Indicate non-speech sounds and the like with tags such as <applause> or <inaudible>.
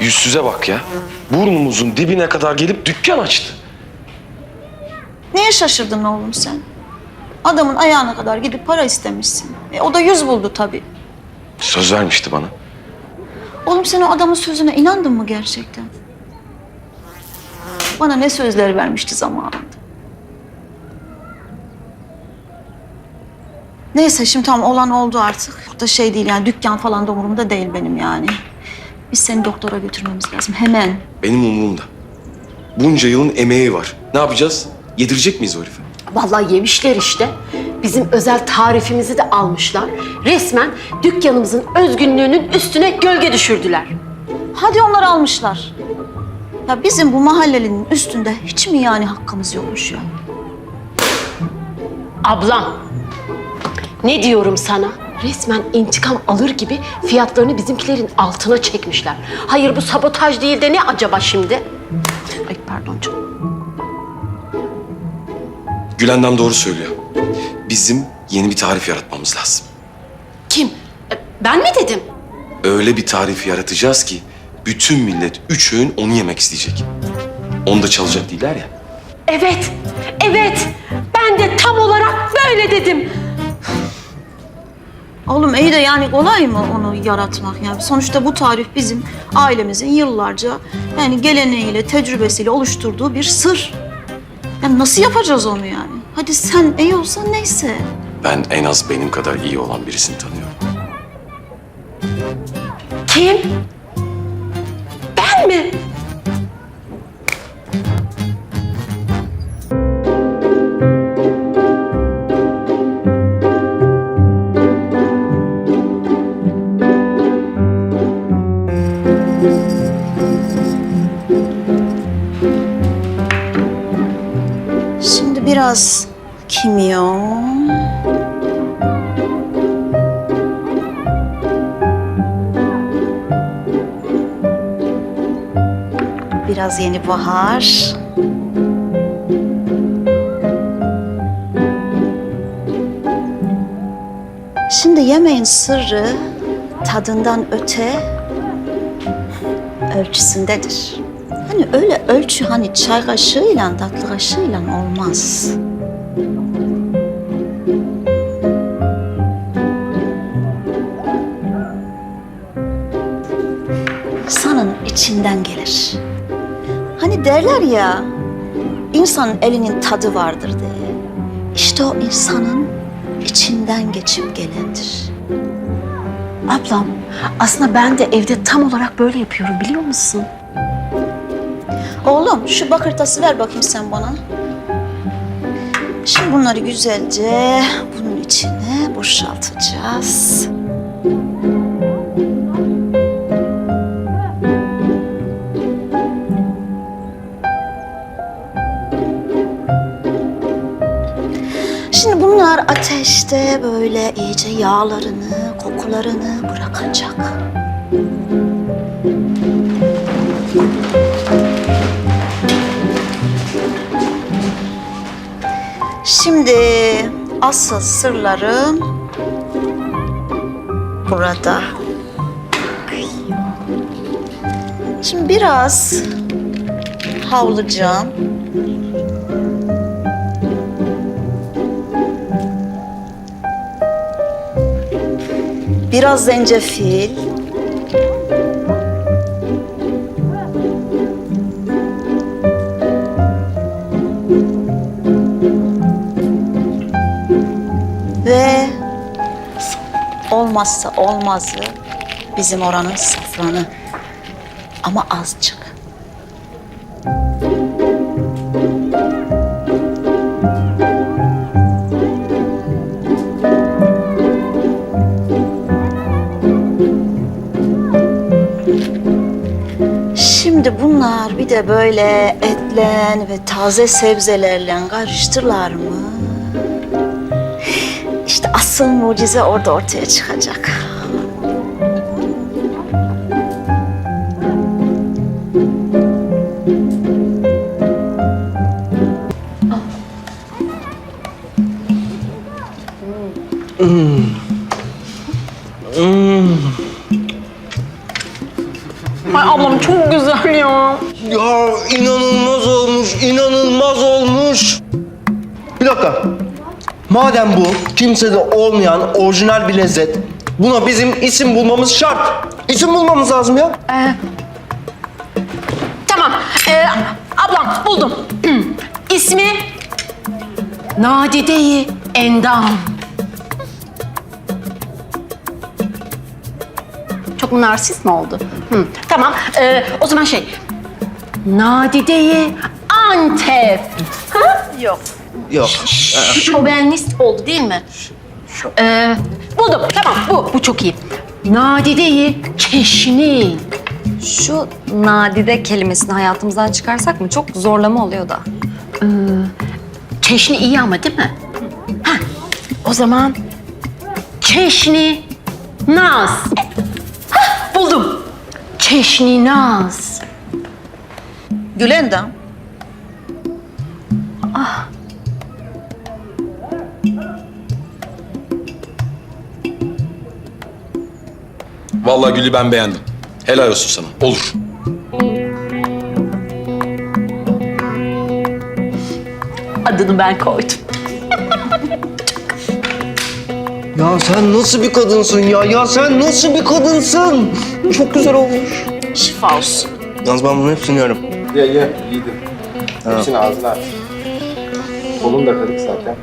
Yüzsüze bak ya. Burnumuzun dibine kadar gelip dükkan açtı. Neye şaşırdın oğlum sen? Adamın ayağına kadar gidip para istemişsin. E, o da yüz buldu tabii. Söz vermişti bana. Oğlum sen o adamın sözüne inandın mı gerçekten? Bana ne sözler vermişti zamanında. Neyse şimdi tamam olan oldu artık. Çok da şey değil yani dükkan falan da umurumda değil benim yani. Biz seni doktora götürmemiz lazım hemen. Benim umurumda. Bunca yılın emeği var. Ne yapacağız? Yedirecek miyiz o herife? Vallahi yemişler işte. Bizim özel tarifimizi de almışlar. Resmen dükkanımızın özgünlüğünün üstüne gölge düşürdüler. Hadi onları almışlar. Ya bizim bu mahallelinin üstünde hiç mi yani hakkımız yokmuş ya? Ablam. Ne diyorum sana? Resmen intikam alır gibi fiyatlarını bizimkilerin altına çekmişler. Hayır bu sabotaj değil de ne acaba şimdi? Ay pardon canım. Gülendam doğru söylüyor. Bizim yeni bir tarif yaratmamız lazım. Kim? E, Ben mi dedim? Öyle bir tarif yaratacağız ki bütün millet üç öğün onu yemek isteyecek. Onu da çalacak değiller ya. Evet, evet. Ben de tam olarak böyle dedim. Oğlum iyi de yani kolay mı onu yaratmak yani? Sonuçta bu tarif bizim ailemizin yıllarca yani geleneğiyle, tecrübesiyle oluşturduğu bir sır. Yani nasıl yapacağız onu yani? Hadi sen iyi olsan neyse. Ben en az benim kadar iyi olan birisini tanıyorum. Kim? Ben mi? Biraz kimyon. Biraz yeni bahar. Şimdi yemeğin sırrı tadından öte ölçüsündedir. Hani öyle ölçü hani çay kaşığıyla tatlı kaşığıyla olmaz. İnsanın içinden gelir. Hani derler ya, insanın elinin tadı vardır diye. İşte o insanın içinden geçip gelendir. Ablam, aslında ben de evde tam olarak böyle yapıyorum biliyor musun? Oğlum şu bakırtası ver bakayım sen bana. Şimdi bunları güzelce bunun içine boşaltacağız. Şimdi bunlar ateşte böyle iyice yağlarını, kokularını bırakacak. Şimdi asıl sırlarım burada. Şimdi biraz havlayacağım. Biraz zencefil. Olmazsa olmazı bizim oranın safranı. Ama azıcık. Şimdi bunlar bir de böyle etlen ve taze sebzelerle karıştırlar mı? Asıl mucize orada ortaya çıkacak. Ay ablam çok güzel ya. Ya inanılmaz olmuş, inanılmaz olmuş. Bir dakika. Madem bu kimsede olmayan orijinal bir lezzet, buna bizim isim bulmamız şart. İsim bulmamız lazım ya. Tamam. Ee, ablam buldum. <clears throat> İsmi Nadide-i Endam. Çok narsist mi oldu? Hı, tamam. Ee, o zaman şey. Nadide-i Antep. Ha? Yok. Yok. Şovenist oldu değil mi? Ee, buldum. Tamam bu. Bu çok iyi. Nadide-i Keşni. Şu nadide kelimesini hayatımızdan çıkarsak mı? Çok zorlama oluyor da. Çeşni iyi ama değil mi? Ha, o zaman Çeşni Naz. Hah, buldum. Çeşni Naz. Gülendam. Vallahi Gül'ü ben beğendim. Helal olsun sana. Olur. Adını ben koydum. Ya sen nasıl bir kadınsın ya? Ya sen nasıl bir kadınsın? Çok güzel olmuş. Şifa olsun. Yalnız ben bunun hepsini yerim. Ye ye, yedim. Hepsini ağzına at. Kolun da kırık zaten.